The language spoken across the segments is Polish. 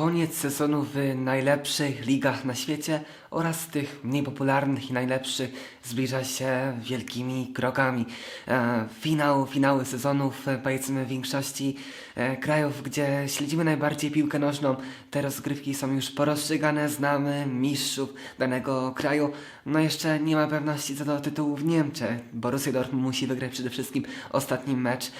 Koniec sezonu w najlepszych ligach na świecie oraz tych mniej popularnych i najlepszych zbliża się wielkimi krokami. E, finał, finały sezonów, e, powiedzmy w większości e, krajów, gdzie śledzimy najbardziej piłkę nożną, te rozgrywki są już porozstrzygane, znamy mistrzów danego kraju. No jeszcze nie ma pewności co do tytułu w Niemczech. Borussia Dortmund musi wygrać przede wszystkim ostatni mecz,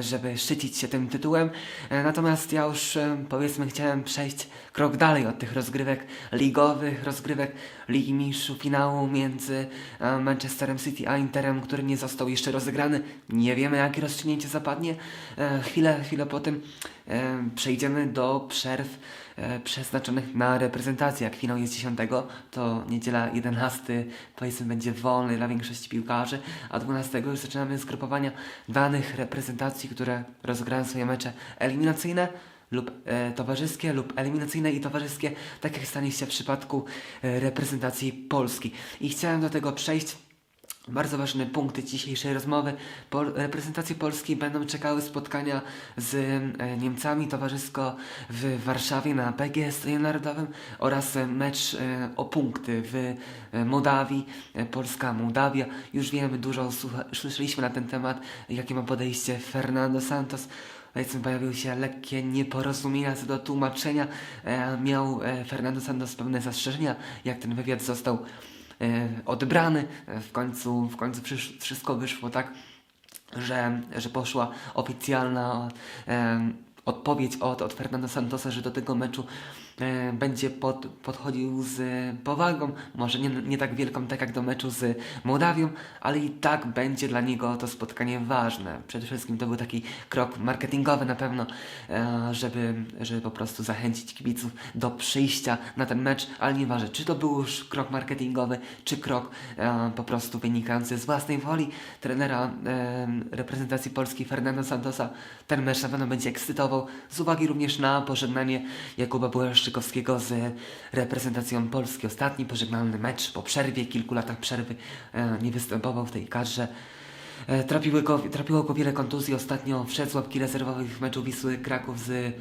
żeby szczycić się tym tytułem. Natomiast ja już powiedzmy chciałem przejść krok dalej od tych rozgrywek ligowych, rozgrywek Ligi Mistrzów, finału między e, Manchesterem City a Interem, który nie został jeszcze rozegrany. Nie wiemy jakie rozstrzygnięcie zapadnie. E, Chwilę, chwilę po tym e, przejdziemy do przerw przeznaczonych na reprezentację. Jak finał jest 10, to niedziela 11 powiedzmy będzie wolny dla większości piłkarzy, a 12 już zaczynamy zgrupowania danych reprezentacji, które rozegrają swoje mecze eliminacyjne lub e, towarzyskie, lub eliminacyjne i towarzyskie, tak jak stanie się w przypadku e, reprezentacji Polski. I chciałem do tego przejść. Bardzo ważne punkty dzisiejszej rozmowy. Po reprezentacji Polski będą czekały spotkania z e, Niemcami towarzysko w Warszawie na PGS Stadionie Narodowym oraz mecz e, o punkty w e, Mołdawii, e, Polska-Mołdawia. Już wiemy, dużo słyszeliśmy na ten temat, jakie ma podejście Fernando Santos. Powiedzmy, pojawiły się lekkie nieporozumienia co do tłumaczenia. E, miał e, Fernando Santos pewne zastrzeżenia, jak ten wywiad został e, odebrany. E, W końcu, w końcu wszystko wyszło tak, że, że poszła oficjalna e, odpowiedź od, od Fernando Santosa, że do tego meczu e, będzie pod, podchodził z powagą, może nie, nie tak wielką, tak jak do meczu z Mołdawią, ale i tak będzie dla niego to spotkanie ważne. Przede wszystkim to był taki krok marketingowy na pewno, e, żeby, żeby po prostu zachęcić kibiców do przyjścia na ten mecz, ale nieważne, czy to był już krok marketingowy, czy krok e, po prostu wynikający z własnej woli trenera e, reprezentacji Polski Fernando Santosa. Ten mecz na pewno będzie ekscytował, z uwagi również na pożegnanie Jakuba Błaszczykowskiego z reprezentacją Polski. Ostatni pożegnalny mecz po przerwie, kilku latach przerwy e, nie występował w tej. E, Trapiły go, trapiło go wiele kontuzji. Ostatnio wszedł łapki rezerwowych w meczu Wisły Kraków z e,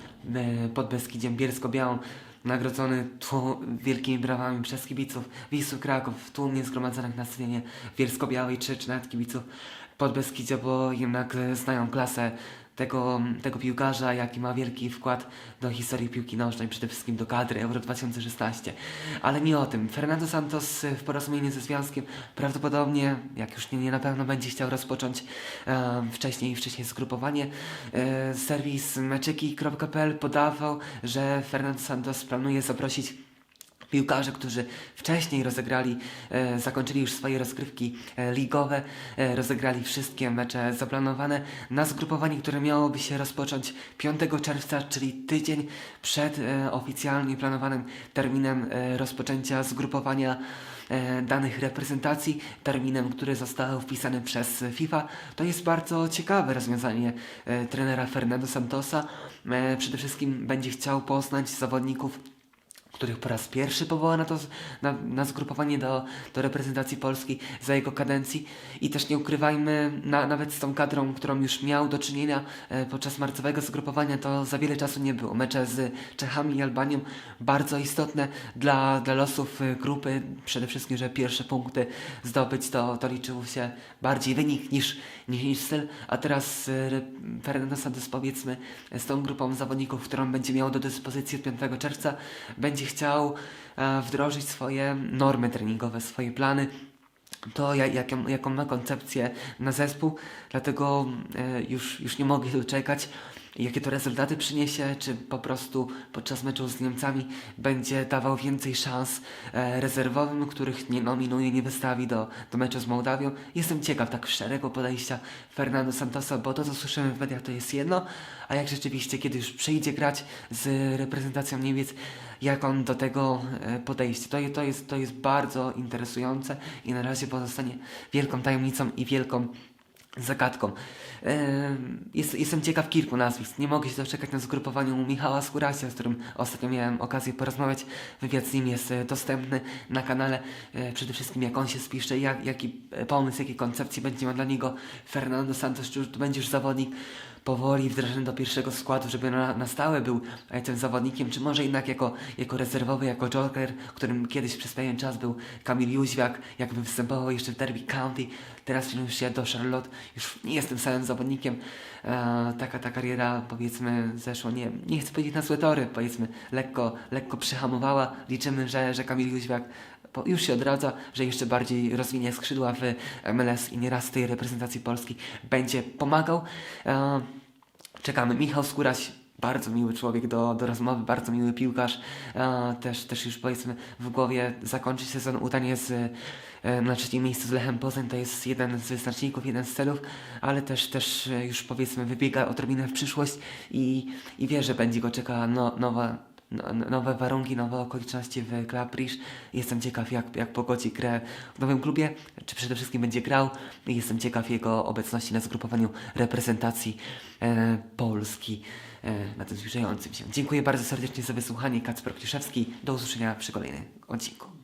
Podbeskidziem Bielsko-Białą. Nagrodzony wielkimi brawami przez kibiców Wisły Kraków, tłumnie zgromadzonych na scenie Bielsko-Białej czy, czy nawet kibiców Podbeskidzia, bo jednak e, znają klasę tego, tego piłkarza, jaki ma wielki wkład do historii piłki nożnej, przede wszystkim do kadry Euro 2016. Ale nie o tym. Fernando Santos y, w porozumieniu ze związkiem prawdopodobnie, jak już nie, nie na pewno będzie chciał rozpocząć e, wcześniej, wcześniej zgrupowanie. E, serwis meczyki.pl podawał, że Fernando Santos planuje zaprosić Piłkarze, którzy wcześniej rozegrali, e, zakończyli już swoje rozgrywki e, ligowe, e, rozegrali wszystkie mecze zaplanowane na zgrupowanie, które miałoby się rozpocząć 5 czerwca, czyli tydzień przed e, oficjalnie planowanym terminem e, rozpoczęcia zgrupowania e, danych reprezentacji, terminem, który został wpisany przez FIFA. To jest bardzo ciekawe rozwiązanie e, trenera Fernando Santosa. E, przede wszystkim będzie chciał poznać zawodników których po raz pierwszy powoła na to na, na zgrupowanie do, do reprezentacji Polski za jego kadencji. I też nie ukrywajmy, na, nawet z tą kadrą, którą już miał do czynienia e, podczas marcowego zgrupowania, to za wiele czasu nie było. Mecze z Czechami i Albanią bardzo istotne dla, dla losów e, grupy, przede wszystkim, że pierwsze punkty zdobyć to, to liczył się bardziej wynik niż, niż, niż styl, a teraz e, Fernando Santos powiedzmy z tą grupą zawodników, którą będzie miał do dyspozycji od 5 czerwca, będzie chciał e, wdrożyć swoje normy treningowe, swoje plany, to ja- jaką, jaką ma koncepcję na zespół, dlatego e, już, już nie mogę doczekać, jakie to rezultaty przyniesie, czy po prostu podczas meczu z Niemcami będzie dawał więcej szans e, rezerwowym, których nie nominuje, nie wystawi do, do meczu z Mołdawią. Jestem ciekaw tak szczerego podejścia Fernando Santosa, bo to co słyszymy w mediach to jest jedno, a jak rzeczywiście kiedy już przyjdzie grać z reprezentacją Niemiec, jak on do tego e, podejście. To, to, jest, to jest bardzo interesujące i na razie pozostanie wielką tajemnicą i wielką zagadką. Jest, jestem ciekaw kilku nazwisk. Nie mogę się doczekać na zgrupowaniu Michała Skurasia, z którym ostatnio miałem okazję porozmawiać. Wywiad z nim jest e, dostępny na kanale. E, Przede wszystkim jak on się spisze, jak, jaki pomysł, jakie koncepcje będzie miał dla niego Fernando Santos, czy to będzie już zawodnik powoli wdrażany do pierwszego składu, żeby na, na stałe był tym zawodnikiem, czy może jednak jako, jako rezerwowy, jako joker, którym kiedyś przez pewien czas był Kamil Jóźwiak, jakby występował jeszcze w Derby County, teraz przeniósł się do Charlotte, już nie jest tym samym zawodnikiem. E, taka ta kariera, powiedzmy, zeszło, nie, nie chcę powiedzieć na złe tory, powiedzmy, lekko, lekko przyhamowała. Liczymy, że, że Kamil Jóźwiak już się odradza, że jeszcze bardziej rozwinie skrzydła w MLS i nieraz tej reprezentacji Polski będzie pomagał. E, czekamy. Michał Skóraś, bardzo miły człowiek do, do rozmowy, bardzo miły piłkarz. E, też, też już powiedzmy w głowie zakończyć sezon udanie z, e, na trzecim miejscu z Lechem Poznań. To jest jeden z wyznaczników, jeden z celów, ale też, też już powiedzmy wybiega odrobinę w przyszłość i, i wie, że będzie go czekała no, nowa no, nowe warunki, nowe okoliczności w Rouge. Jestem ciekaw, jak, jak pogodzi grę w nowym klubie, czy przede wszystkim będzie grał. Jestem ciekaw jego obecności na zgrupowaniu reprezentacji e, Polski e, na tym zbliżającym się. Dziękuję bardzo serdecznie za wysłuchanie. Kacper Kliszewski. Do usłyszenia przy kolejnym odcinku.